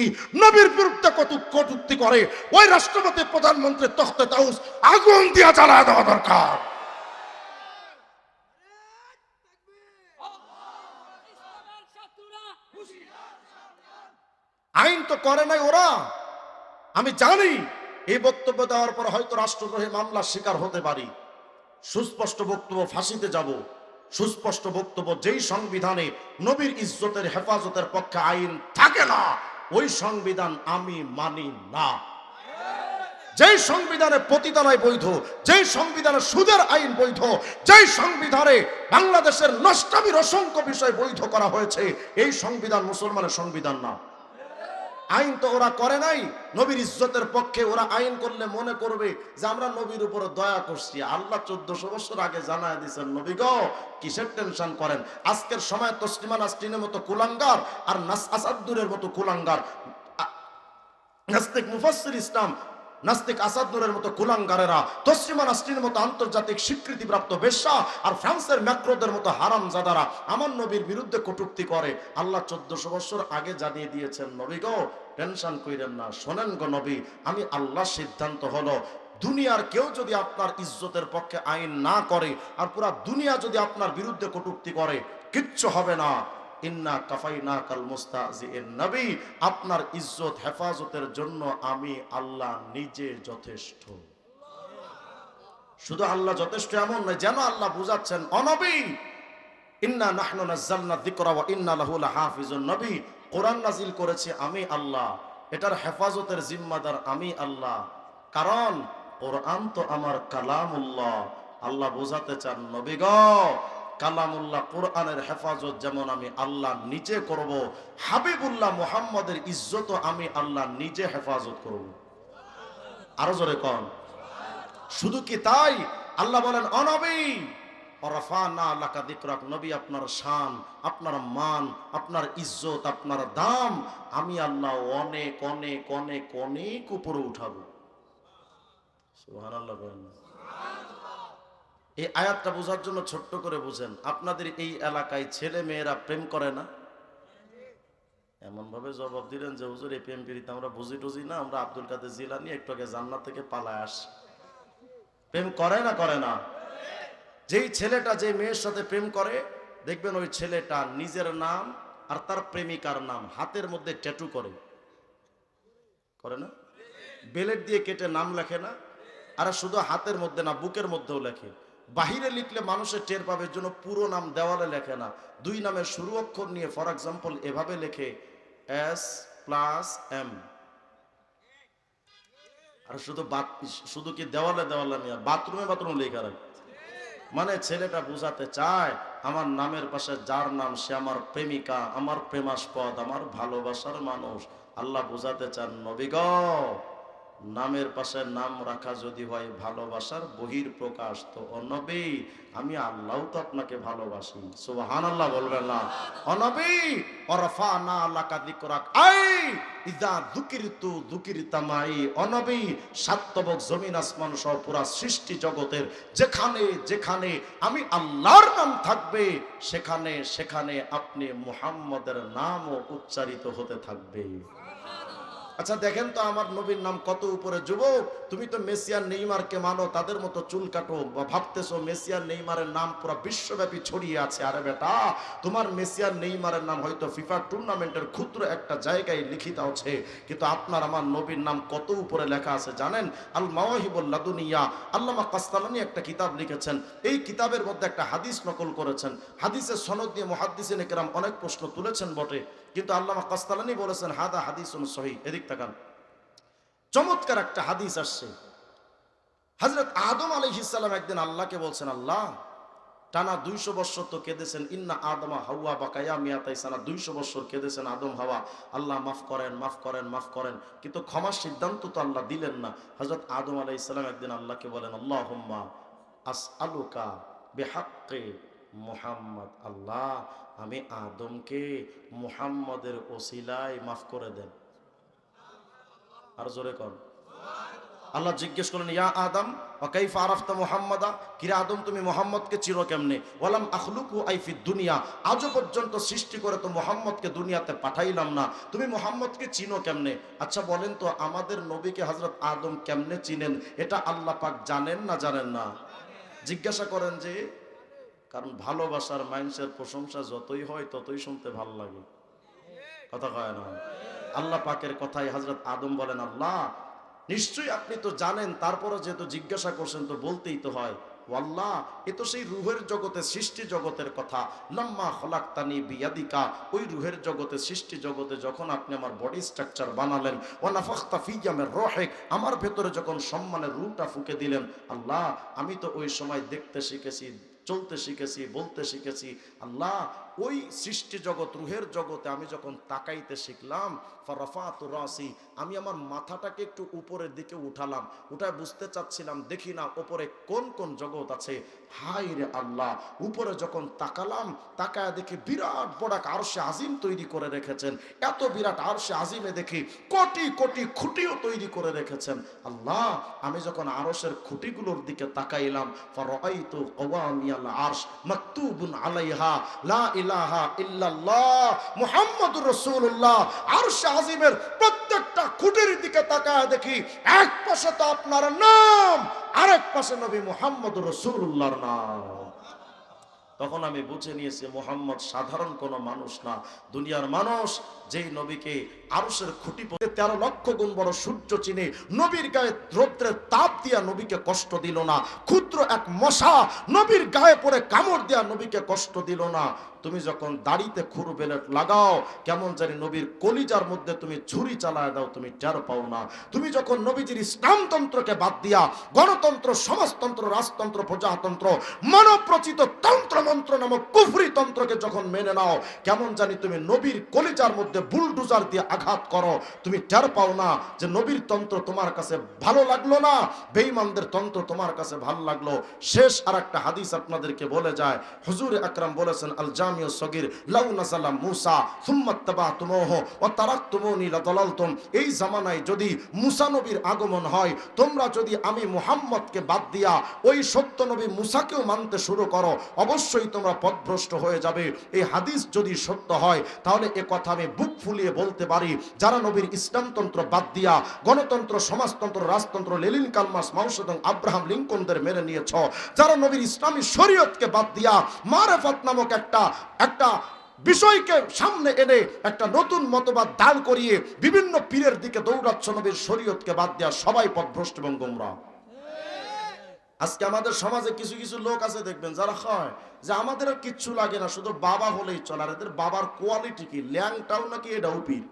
কটুক্তি নবীর বিরুদ্ধে কত কটুক্তি করে, ওই রাষ্ট্রপতি প্রধানমন্ত্রী তখতে তাউস আগুন দিয়া জ্বালায় দেওয়া দরকার। আইন তো করে নাই ওরা। আমি জানি এই বক্তব্য দেওয়ার পর হয়তো রাষ্ট্রদ্রোহী মামলার শিকার হতে পারি। সুস্পষ্ট বক্তব্য ফাঁসিতে যাব। সুস্পষ্ট বক্তব্য যেই সংবিধানে নবীর ইজ্জতের হেফাজতের পক্ষে আইন থাকে না। ওই সংবিধান আমি মানি না। যেই সংবিধানে পতিতালয় বৈধ, যেই সংবিধানে সুদের আইন বৈধ, যেই সংবিধানে বাংলাদেশের নষ্টামির অসংখ্য বিষয় বৈধ করা হয়েছে, এই সংবিধান মুসলমানের সংবিধান না। আইন তো ওরা করে নাই, নবীর ইজ্জতের পক্ষে ওরা আইন করলে মনে করবে যে আমরা নবীর উপর দয়া করছি। আল্লাহ চোদ্দশো বছর আগে জানায় দিয়েছেন, নবী গ, কিসের টেনশন করেন? আজকের সময় তসলিমা নাসরিনের মতো কুলাঙ্গার আর নাস আসাদুরের মতো কুলাঙ্গার। মুফাসসির ইসলাম নাস্তিক আসাদুরের মতো কুলাঙ্গারেরা, তসলিমা নাসরিনের মতো আন্তর্জাতিক স্বীকৃতিপ্রাপ্ত বেশ্যা আর ফ্রান্সের ম্যাক্রোদের মতো হারাম জাদারা আমার নবীর বিরুদ্ধে কটূক্তি করে। আল্লাহ চোদ্দশো বছর আগে জানিয়ে দিয়েছেন, নবী গো, টেনশন কইরেন না। শোনেন গো নবী, আমি আল্লাহ সিদ্ধান্ত হলো, দুনিয়ার কেউ যদি আপনার ইজ্জতের পক্ষে আইন না করে, আর পুরা দুনিয়া যদি আপনার বিরুদ্ধে কটুক্তি করে, কিচ্ছু হবে না। ইন্না কাফাইনা কাল মুস্তাজিন নবী, আপনার ইজ্জত, হেফাজতের জন্য আমি আল্লাহ নিজে যথেষ্ট। শুধু আল্লাহ যথেষ্ট এমন নয়, যেন আল্লাহ বুঝাচ্ছেন অনবী ইন্না নাহনু নাজ্জালনা যিকরা ইন্না লাহু লাহাফিজুন নবী। কোরআন নাজিল করেছি আমি আল্লাহ, এটার হেফাজতের জিম্মাদার আমি আল্লাহ। কারণ কোরআন তো আমার কালামুল্লাহ, আল্লাহ বোঝাতে চান, নবী কালামুল্লাহ কোরআনের হেফাজত যেমন আমি আল্লাহ নিজে করব, হাবিবুল্লাহ মুহাম্মদের ইজ্জত আমি আল্লাহ নিজে হেফাজত করব। আরও জোরে কন। শুধু কি তাই? আল্লাহ বলেন অনবী নবী আপনার শান, আপনার মান, আপনার ইজ্জত, আপনার দাম, আমি আল্লাহ উঠাবো। না। এই আয়াতটা বোঝার জন্য ছোট্ট করে বুঝেন, আপনাদের এই এলাকায় ছেলে মেয়েরা প্রেম করে না? এমন ভাবে জবাব দিলেন যে, হুজুর, এই প্রেম পিড়িতে, আমরা বুঝি টুঝি না, আমরা আব্দুল কাদের জিলানি একটু আগে জান্নাত থেকে পালায় আসি। প্রেম করে না করে না? যেই ছেলেটা যে মেয়ের সাথে প্রেম করে, দেখবেন ওই ছেলেটা নিজের নাম আর তার প্রেমিকার নাম হাতের মধ্যে ট্যাটু করে। করে না? বেলেট দিয়ে কেটে নাম লেখে না? আর শুধু হাতের মধ্যে না, বুকের মধ্যেও লেখে। বাহিরে লিখলে মানুষের টের পাবে জন্য পুরো নাম দেওয়ালে লেখে না। দুই নামের শুরু অক্ষর নিয়ে ফর এক্সাম্পল এভাবে লেখে এস প্লাস এম আর শুধু শুধু কি দেওয়ালে দেওয়ালে নিয়ে, বাথরুমে বাথরুম লেখা রাখে। মানে ছেলেটা বুঝাতে চায়, আমার নামের পাশে যার নাম, সে আমার প্রেমিকা, আমার প্রেমাস্পদ, আমার ভালোবাসার মানুষ। আল্লাহ বুঝাতে চান নবীগ নামের পাশে নাম রাখা যদি হয় ভালোবাসার বহির প্রকাশ তো অনবী আমি আল্লাহ তো আপনাকে ভালোবাসি। সুবহান আল্লাহ বলবেন না। অনবী অরফা না আল্লাহ কাদি করাক আই ইদা দুকিরিতু দুকিরিতামাই অনবী সাতবক জমিন আসমান সহ পুরা সৃষ্টি জগতের যেখানে যেখানে আমি আল্লাহর নাম থাকবে, সেখানে সেখানে আপনি মুহাম্মদের নামও উচ্চারিত হতে থাকবে। আচ্ছা দেখেন তো আমার নবীর নাম কত উপরে যুবক? তুমি তো মেসিয়ার নেইমারকে মানো, তাদের মতো চুল কাটো বা ভাবতেছো মেসিয়ার নেইমারের নাম পুরো বিশ্বব্যাপী ছড়িয়ে আছে। আরে বেটা, তোমার মেসিয়ার নেইমারের নাম হয়তো ফিফা টুর্নামেন্টের ক্ষুদ্র একটা জায়গায় লিখিত আছে, কিন্তু আপনার আমার নবীর নাম কত উপরে লেখা আছে জানেন? আল মাওয়াহিবুল লাদুনিয়া, আল্লামা কাস্তালানি একটা কিতাব লিখেছেন। এই কিতাবের মধ্যে একটা হাদিস নকল করেছেন। হাদিসের সনদ দিয়ে মুহাদ্দিসিন একরাম অনেক প্রশ্ন তুলেছেন বটে, কিন্তু আল্লামা কাস্তালানি বলেছেন, হাদা হাদিস সহি এদিক তাকান চমৎকার একটা হাদিস আসছে। হজরত আদম আলহিসাল্লাম একদিন আল্লাহকে বলছেন, আল্লাহ, টানা দুইশো বৎসর তো কেঁদেছেন। ইন্না আদমা হাওয়া বা কায়া মিয়াতাই সানা। দুইশো বৎসর কেঁদেছেন আদম হাওয়া। আল্লাহ মাফ করেন মাফ করেন মাফ করেন। কিন্তু ক্ষমার সিদ্ধান্ত তো আল্লাহ দিলেন না। হজরত আদম আলাই ইসলাম একদিন আল্লাহকে বলেন আল্লাহ হুম্মা আস আলুকা বেহাক্কে মুহাম্মদ। আল্লাহ, আমি আদমকে মুহাম্মদের ওসিলায় মাফ করে দেন। আর জোরে কর আল্লাহ জিজ্ঞেস করলেন, ইয়া আদম ওকাইফ আরাফতা মুহাম্মাদা? কিরা আদম, তুমি মোহাম্মদকে চিনো কেমনে? ওয়ালাম আখলুকু আইফি দুনিয়া। আজও পর্যন্ত সৃষ্টি করে তো মোহাম্মদকে দুনিয়াতে পাঠাইলাম না। তুমি মোহাম্মদকে চিনো কেমনে? আচ্ছা বলেন তো, আমাদের নবীকে হজরত আদম কেমনে চিনেন? এটা আল্লাহ পাক জানেন না জানেন না? জিজ্ঞাসা করেন যে, কারণ ভালোবাসার মানুষের প্রশংসা যতই হয় ততই শুনতে ভালো লাগে। কথা কয় না? আল্লাহ পাকের কথাই হজরত আদম বলেন, আল্লাহ, নিশ্চয়ই আপনি তো জানেন তারপরে যেহেতু জিজ্ঞাসা করছেন তো বলতেই তো হয়। ও এ তো সেই রুহের জগতে সৃষ্টি জগতের কথা। লম্মা হলাক্তানি বিয়াদিকা, ওই রুহের জগতে সৃষ্টি জগতে যখন আপনি আমার বডি স্ট্রাকচার বানালেন ওয়ানাফাখতা ফিয়ামের রহেক, আমার ভেতরে যখন সম্মানের রুটা ফুকে দিলেন, আল্লাহ, আমি তো ওই সময় দেখতে শিখেছি, চলতে শিখেছি, বলতে শিখেছি। আল্লাহ ওই সৃষ্টি জগৎ, রুহের জগতে আমি যখন তাকাইতে শিখলাম, ফরফাত রাসি, আমি আমার মাথাটাকে একটু উপরের দিকে উঠালাম, উঠায় বুঝতে চাচ্ছিলাম, দেখি না উপরে কোন কোন জগৎ আছে। হাই রে আল্লাহ! উপরে যখন তাকালাম, তাকায় দেখি বিরাট বড় এক আরশে আজিম তৈরি করে রেখেছেন। এত বিরাট আরশে আজিমে দেখি কোটি কোটি খুঁটিও তৈরি করে রেখেছেন। আল্লাহ, আমি যখন আরশের খুঁটিগুলোর দিকে তাকাইলাম ফরাইতু কওয়ামিয়াল আরশ মাকতুবুন আলাইহা, লা ইলাহা ইল্লাল্লাহ, মুহাম্মাদুর রাসূলুল্লাহ। আরশে প্রত্যেকটা খুঁটির দিকে তাকায় দেখি, এক পাশে তো আপনার নাম, আরেক পাশে নবী মুহাম্মদুর রাসূলুল্লাহর নাম। তখন আমি বুঝে নিয়েছি, মোহাম্মদ সাধারণ কোনো মানুষ না, দুনিয়ার মানুষ, যেই নবীকে আরশের খুঁটি পড়ে তেরো লক্ষ গুণ বড় সূর্য চিনে, নবীর গায়ে রৌদ্রের তাপ দিয়া নবীকে কষ্ট দিল না, ক্ষুদ্র এক মশা নবীর গায়ে পড়ে কামড় দিয়া নবীকে কষ্ট দিল না। তুমি যখন দাড়িতে খুরু বেলেট লাগাও, কেমন জানি নবীর কলিজার মধ্যে তুমি ছুরি চালায় দাও, তুমি টের পাও না। তুমি যখন নবীজির ইসলামতন্ত্রকে বাদ দিয়া গণতন্ত্র, সমাজতন্ত্র, রাজতন্ত্র, প্রজাতন্ত্র মানবরচিত তন্ত্রমন্ত্র নামক কুফরি তন্ত্রকে যখন মেনে নাও, কেমন জানি তুমি নবীর কলিজার মধ্যে বুলডুজার দিয়ে আঘাত করো। তুমি টের পাও না যে নবীর তন্ত্র তোমার কাছে ভালো লাগল না, বেঈমানদের তন্ত্র তোমার কাছে ভালো লাগল। শেষ আর একটা হাদিস আপনাদেরকে বলে যায়। হুজুর আকরাম বলেছেন আল জামিউ সগির। লাউ নাসালাম মুসা, সুম্মা তাবাতুমুহু ওয়া তারাকতুমুনি লাদালালতুম। এই জামানায় যদি মুসা নবীর আগমন হয়, তোমরা যদি আমি মুহাম্মদকে বাদ দিয়া ওই সত্য নবী মুসাকেও মানতে শুরু করো, অবশ্যই তোমরা পথভ্রষ্ট হয়ে যাবে। এই হাদিস যদি সত্য হয়, তাহলে এ কথা আমি বুক ফুলিয়ে বলতে পারি। যারা নবীর ইসলামতন্ত্র বাদ দিয়া গণতন্ত্র, সমাজতন্ত্র, রাজতন্ত্র, লেলিন কালমাস, মাউসদং, আব্রাহাম লিঙ্কনদের মেনে নিয়েছ, যারা নবীর ইসলামী শরীয়তকে বাদ দিয়া মারেফাত নামক একটা একটা বিষয়কে সামনে এনে একটা নতুন মতবাদ দাঁড় করিয়ে বিভিন্ন পীরের দিকে দৌড়াচ্ছ নবীর শরীয়তকে বাদ দেওয়া সবাই পথভ্রষ্ট এবং গোমরা। আজকে আমাদের সমাজে কিছু কিছু লোক আছে, দেখবেন, যারা হয় যে আমাদের আর কিচ্ছু লাগে না, শুধু বাবা হলেই চলে, আর এদের বাবার কোয়ালিটি কি? ল্যাংটাও নাকি এটাও পীর?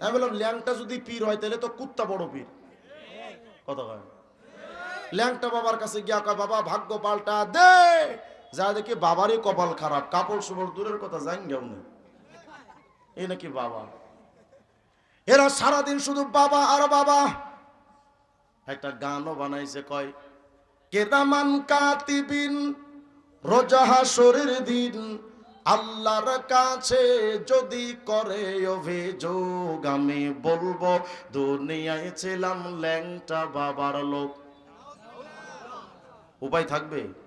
আমি বললাম, ল্যাংটা যদি পীর হয়, তাহলে তো কুত্তা বড় পীর। কথা কয়? ল্যাংটা বাবার কাছে গিয়া কয়, বাবা, ভাগ্য পাল্টা দে। যা দেখি বাবারই কপাল খারাপ, কাপড় সুপড় দূরের কথা জান গেও না। এই নাকি বাবা। এরা সারাদিন শুধু বাবা আর বাবা। একটা গানও বানাইছে, কয়, কেদামান কাতিবিন রোজাহা শরীর দিন, আল্লাহর কাছে যদি করে অভিযোগ, আমি বলব, দুনিয়ায় ছিলাম ল্যাংটা বাবার লোক। উপায় থাকবে?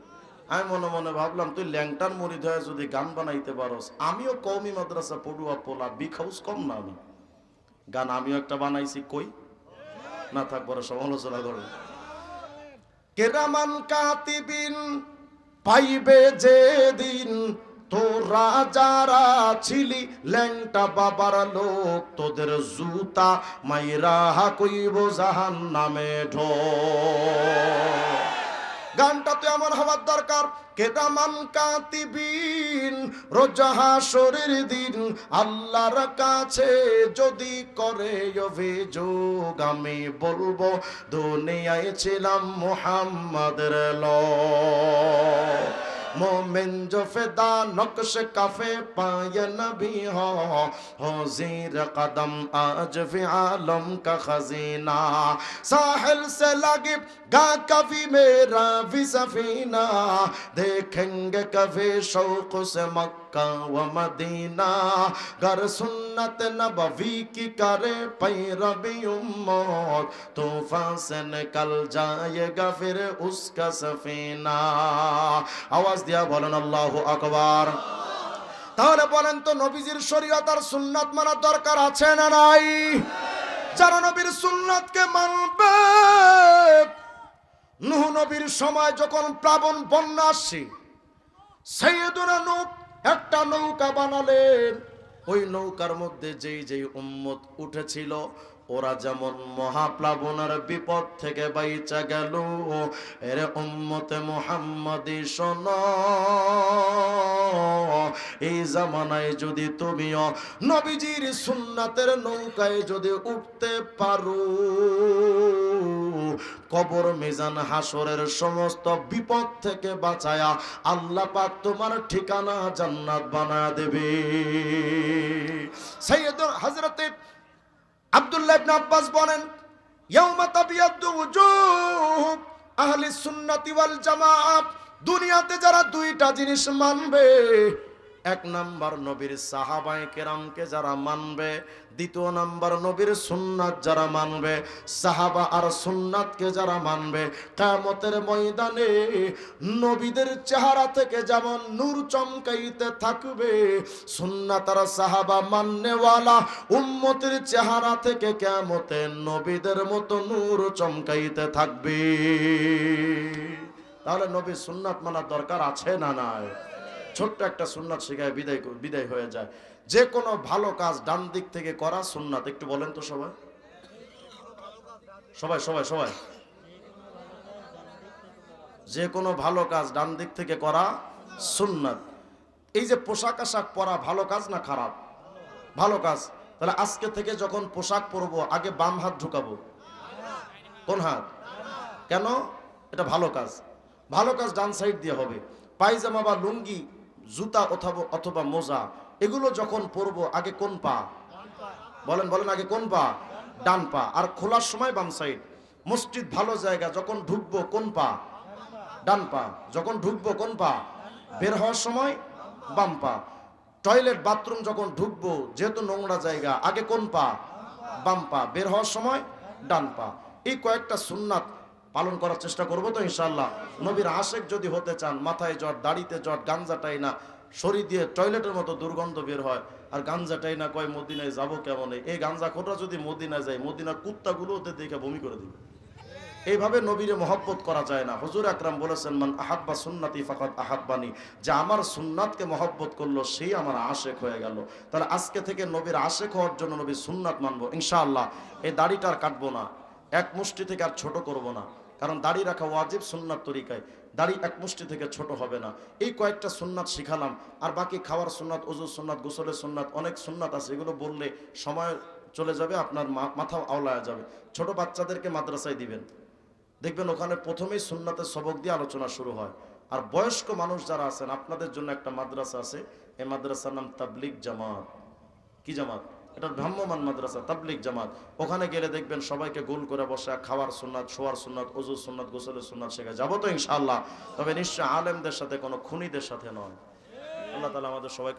আমি মনে মনে ভাবলাম, তুই ল্যাংটার মরিদ হয়ে যদি গান বানাইতে পারস, আমিও কৌমি মাদ্রাসা পড়ুয়া পোলা, বিখাউস কম না আমি? গান আমিও একটা বানাইছি, কই? না থাক, পরে সমালোচনা করবে কেরামান কাতিবিন পাইবে যে দিন তোরা যারা ছিলি ল্যাংটা বাবার লোক, তোদের জুতা মাইরা কইব জাহান নামে ঢো গানটা আমার হওয়ার দরকার। কেদামান কাতিবিন রোজাহা শরীর দিন। আল্লাহর কাছে যদি করে অভিযোগ, আমি বলব, দুনিয়ায় ছিলাম মোহাম্মদের ল। مومن جو فدا نقش کفے پائے نبی ہو ہو زیر قدم آج فی عالم کا خزینہ۔ ساحل سے لگی گا کبھی میرا بھی سفینہ۔ دیکھیں گے کبھی شوق سے مکہ मक्का व मदीना गर सुन्नत नबवी की करे पैरवी उम्मत तूफान से निकल जाएगा फिर उसका सफीना आवाज दिया बोलन अल्लाह আকবার তাহলে বলেন তো নবীজির শরীয়ত আর সুন্নাত মানার দরকার আছে না নাই যারা নবীর সুন্নাতকে মানবে নুহ নবীর সময় যখন প্লাবন বন্যা আসছে সৈয়দুনা নূহ একটা নৌকা বানালেন। ওই নৌকার মধ্যে যেই যেই উম্মত উঠেছিল ওরা যেমন মহাপ্লাবনের বিপদ থেকে বাইচা গেল, এর উম্মতে মুহাম্মাদি শোন, এই জামানায় যদি তুমিও নবীজির সুন্নাতের নৌকায় যদি উঠতে পারো, কবর মিজান হাসরের সমস্ত বিপদ থেকে বাঁচায়া আল্লাহ পাক তোমার ঠিকানা জান্নাত বানায় দেবে। সৈয়দ হযরতে আব্দুল্লাহ আব্বাস বলেন ইয়াউমা সুন্নতি ওয়াল জামাআত দুনিয়াতে যারা দুইটা জিনিস মানবে এক নাম্বার নবীর সাহাবায়ে কেরামকে যারা মানবে, দ্বিতীয় নাম্বার নবীর সুন্নাত যারা মানবে, সাহাবা আর সুন্নাতকে যারা মানবে, কিয়ামতের ময়দানে নবীদের চেহারা থেকে যেমন নূর চমকাইতে থাকবে, সুন্নাত আর সাহাবা মান্যওয়ালা উম্মতের চেহারা থেকে কিয়ামতে নবীদের মতো নূর চমকাইতে থাকবে। তাহলে নবী সুন্নাত মানার দরকার আছে না নাই? ছোট্ট একটা সুন্নাত শিখায় বিদায় বিদায় হয়ে যায়। যে কোনো ভালো কাজ ডান দিক থেকে করা সুন্নাত। একটু বলেন তো সবাই। সবাই সবাই সবাই। যে কোনো ভালো কাজ ডান দিক থেকে করা সুন্নাত। এই যে পোশাক আশাক পরা ভালো কাজ না খারাপ? ভালো কাজ। তাহলে আজকে থেকে যখন পোশাক পরবো, আগে বাম হাত ঢুকাবো। কোন হাত? কেন? এটা ভালো কাজ। ভালো কাজ ডান সাইড দিয়ে হবে। পায়জামা বা লুঙ্গি জুতা অথবা অথবা মোজা, এগুলো যখন পরব, আগে কোন পা? বলেন বলেন আগে কোন পা? ডান পা। আর খোলার সময় বাম সাইড। মসজিদ ভালো জায়গা, যখন ঢুকবো, কোন পা? ডান পা। যখন ঢুকবো, কোন পা? বের হওয়ার সময় বাম পা। টয়লেট, বাথরুম যখন ঢুকবো, যেহেতু নোংরা জায়গা, আগে কোন পা? বাম পা। বের হওয়ার সময় ডান পা। এই কয়েকটা সুন্নাত পালন করার চেষ্টা করব তো ইনশাল্লাহ নবীর আশেক যদি হতে চান, মাথায় জট, দাড়িতে জট গাঞ্জাটাই না শরীর দিয়ে টয়লেটের মতো দুর্গন্ধ বের হয়, আর গাঞ্জাটাই না কয়, মদিনায় যাব কেমন? এই গাঞ্জা খোটা যদি মদিনায় যায়, মদিনার কুত্তাগুলো ওদের দেখে বমি করে দিবে। এইভাবে নবীরে মহব্বত করা যায় না। হজুর আকরাম বলেছেন, মান আহাব্বা সুন্নাতি ফাকাত আহাব্বানি। যে আমার সুন্নাতকে মহব্বত করল, সেই আমার আশেক হয়ে গেল। তাহলে আজকে থেকে নবীর আশেক হওয়ার জন্য নবীর সুন্নাত মানবো। ইনশাআল্লাহ, এই দাড়িটা আর কাটবো না। এক মুষ্টি থেকে আর ছোট করব না। কারণ দাড়ি রাখা ওয়াজিব সুন্নাত তরিকায়। দাড়ি এক মুষ্টি থেকে ছোট হবে না। এই কয়েকটা সুন্নাত শিখালাম। আর বাকি খাওয়ার সুন্নাত ওজু সুন্নাত, গোসলের সুন্নাত, অনেক সুন্নাত আছে। এগুলো বললে সময় চলে যাবে, আপনার মাথা আওলায় যাবে। ছোট বাচ্চাদেরকে মাদ্রাসায় দিবেন। দেখবেন ওখানে প্রথমেই সুন্নাতের সবক দিয়ে আলোচনা শুরু হয়। আর বয়স্ক মানুষ যারা আছেন, আপনাদের জন্য একটা মাদ্রাসা আছে। এই মাদ্রাসার নাম তাবলিক জামাত। কি জামাত? এটা ভ্রাম্যমান মাদ্রাসা তাবলিক জামাত। ওখানে গেলে দেখবেন সবাইকে গোল করে বসা খাওয়ার সুন্নাত, শোয়ার সুন্নাত অজু সুন্নাত, গোসলের সুন্নাত শেখা যাব তো ইনশাল্লাহ তবে নিশ্চয় আলেমদের সাথে, কোনো খুনিদের সাথে নয়। আল্লাহ তালা আমাদের সবাইকে